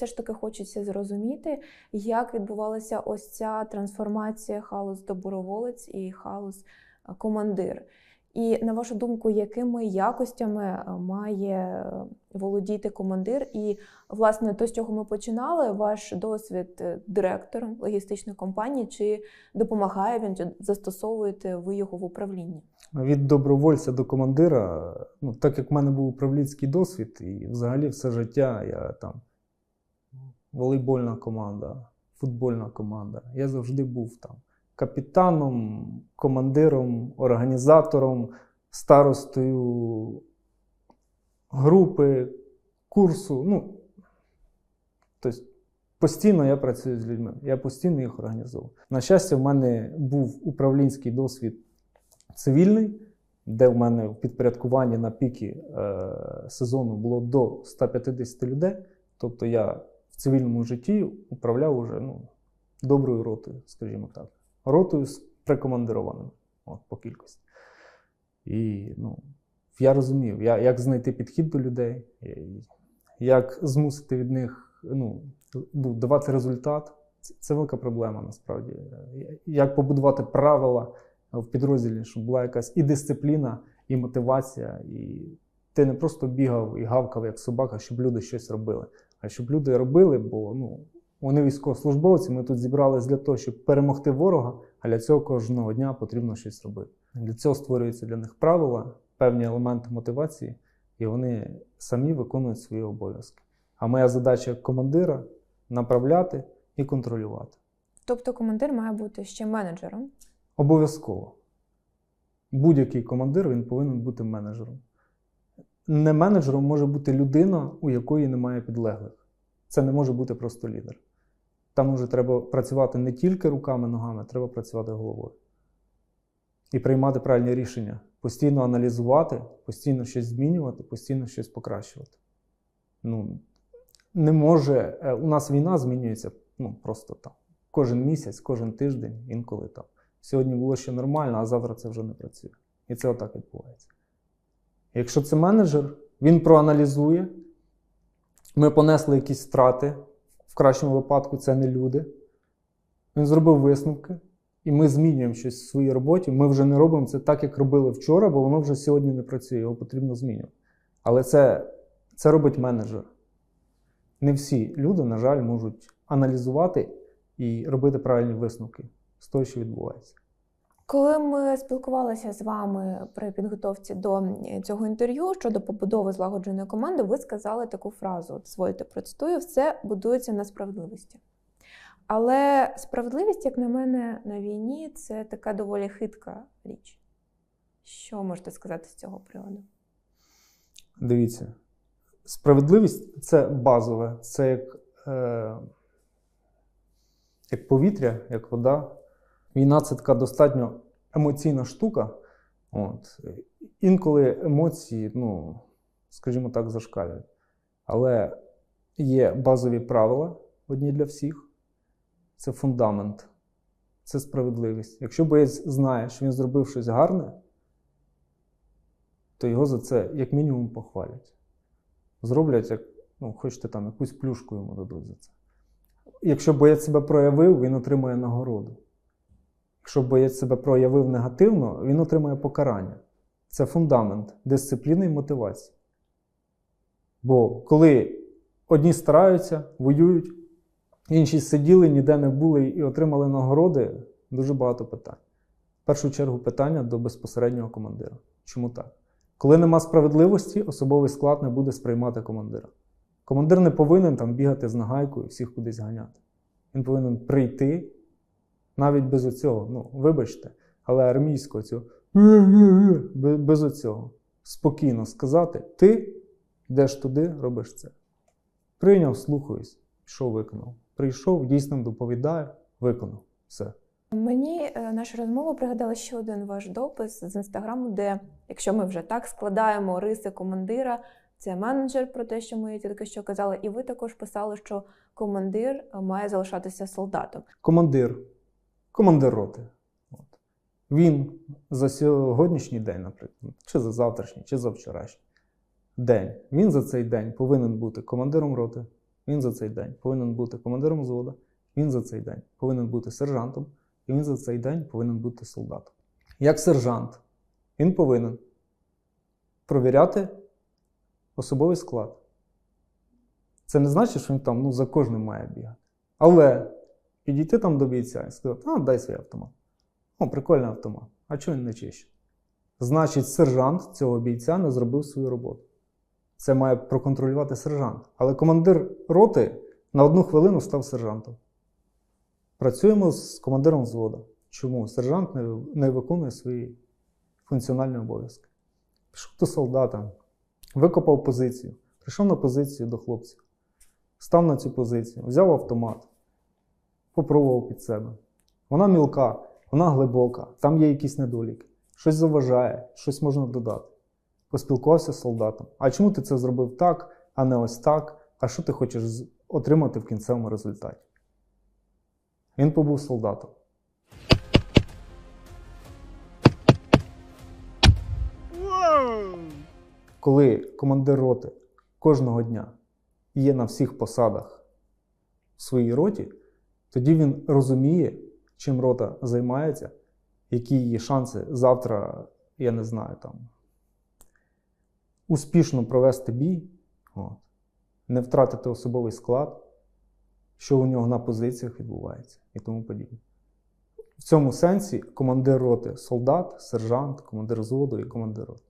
Все ж таки хочеться зрозуміти, як відбувалася ось ця трансформація халус доброволець і халус е, командир. І на вашу думку, якими якостями е, має е, володіти командир? І, власне, то, з чого ми починали, ваш досвід директором логістичної компанії, чи допомагає він, чи застосовуєте ви його в управлінні? Від добровольця до командира, ну, так як в мене був управлінський досвід, і взагалі все життя я там волейбольна команда, футбольна команда. Я завжди був там капітаном, командиром, організатором, старостою групи, курсу. Ну, тобто постійно я працюю з людьми, я постійно їх організовую. На щастя, в мене був управлінський досвід цивільний, де в мене в підпорядкуванні на піки е, сезону було до 150 людей. Тобто я цивільному житті управляв уже ну, доброю ротою, скажімо так. Ротою з прикомандированими от, по кількості. І ну, я розумів, я, як знайти підхід до людей, як змусити від них ну, давати результат. Це велика проблема насправді. Як побудувати правила в підрозділі, щоб була якась і дисципліна, і мотивація, і ти не просто бігав і гавкав як собака, щоб люди щось робили, а щоб люди робили, бо ну, вони військовослужбовці, ми тут зібрались для того, щоб перемогти ворога, а для цього кожного дня потрібно щось робити. Для цього створюються для них правила, певні елементи мотивації, і вони самі виконують свої обов'язки. А моя задача як командира направляти і контролювати. Тобто командир має бути ще менеджером. Обов'язково. Будь-який командир він повинен бути менеджером. Не менеджером може бути людина, у якої немає підлеглих. Це не може бути просто лідер. Там вже треба працювати не тільки руками, ногами, треба працювати головою. І приймати правильні рішення. Постійно аналізувати, постійно щось змінювати, постійно щось покращувати. Ну, не може. е, У нас війна змінюється ну, просто там. Кожен місяць, кожен тиждень, інколи там. Сьогодні було ще нормально, а завтра це вже не працює. І це отак відбувається. Якщо це менеджер, він проаналізує, ми понесли якісь втрати, в кращому випадку це не люди. Він зробив висновки, і ми змінюємо щось в своїй роботі. Ми вже не робимо це так, як робили вчора, бо воно вже сьогодні не працює, його потрібно змінювати. Але це, це робить менеджер. Не всі люди, на жаль, можуть аналізувати і робити правильні висновки з того, що відбувається. Коли ми спілкувалися з вами при підготовці до цього інтерв'ю щодо побудови злагодженої команди, ви сказали таку фразу: свою процитую, все будується на справедливості. Але справедливість, як на мене, на війні це така доволі хитка річ. Що можете сказати з цього приводу? Дивіться, справедливість це базове, це як, е, як повітря, як вода. Війна це така достатньо емоційна штука. От. Інколи емоції, ну, скажімо так, зашкалюють. Але є базові правила одні для всіх. Це фундамент, це справедливість. Якщо боєць знає, що він зробив щось гарне, то його за це як мінімум похвалять. Зроблять, як, ну, хочете там якусь плюшку йому дадуть за це. Якщо боєць себе проявив, він отримує нагороду. Якщо боєць себе проявив негативно, він отримує покарання. Це фундамент дисципліни і мотивації. Бо коли одні стараються, воюють, інші сиділи, ніде не були і отримали нагороди, дуже багато питань. В першу чергу питання до безпосереднього командира. Чому так? Коли нема справедливості, особовий склад не буде сприймати командира. Командир не повинен там бігати з нагайкою, і всіх кудись ганяти. Він повинен прийти навіть без оцього. Ну, вибачте, але армійського цього без оцього. Спокійно сказати: ти йдеш туди, робиш це. Прийняв, слухаюсь, пішов, виконав. Прийшов, дійсно доповідаю, виконав. Все. Мені е, наша розмова пригадала ще один ваш допис з інстаграму, де, якщо ми вже так складаємо риси командира, це менеджер про те, що ми тільки що казали, і ви також писали, що командир е, має залишатися солдатом. Командир, командир роти. От. Він за сьогоднішній день, наприклад, чи за завтрашній, чи за вчорашній день. Він за цей день повинен бути командиром роти. він за цей день повинен бути командиром взводу, він за цей день повинен бути сержантом, і він за цей день повинен бути солдатом. Як сержант, він повинен провіряти особовий склад. Це не значить, що він там ну, за кожним має бігати. Але підійти там до бійця і сказати, а, дай свій автомат. О, прикольний автомат. А чого він не чище? Значить, сержант цього бійця не зробив свою роботу. Це має проконтролювати сержант. Але командир роти на одну хвилину став сержантом. Працюємо з командиром взводу. Чому? Сержант не, не виконує свої функціональні обов'язки. Пішов до солдата, викопав позицію, прийшов на позицію до хлопців, став на цю позицію, взяв автомат, попробував під себе. Вона мілка, вона глибока, там є якісь недоліки, щось заважає, щось можна додати. Поспілкувався з солдатом. А чому ти це зробив так, а не ось так? А що ти хочеш отримати в кінцевому результаті? Він побув солдатом. Коли командир роти кожного дня є на всіх посадах в своїй роті, тоді він розуміє, чим рота займається, які її шанси завтра, я не знаю, там, успішно провести бій, от, не втратити особовий склад, що у нього на позиціях відбувається і тому подібне. В цьому сенсі командир роти солдат, сержант, командир взводу і командир роти.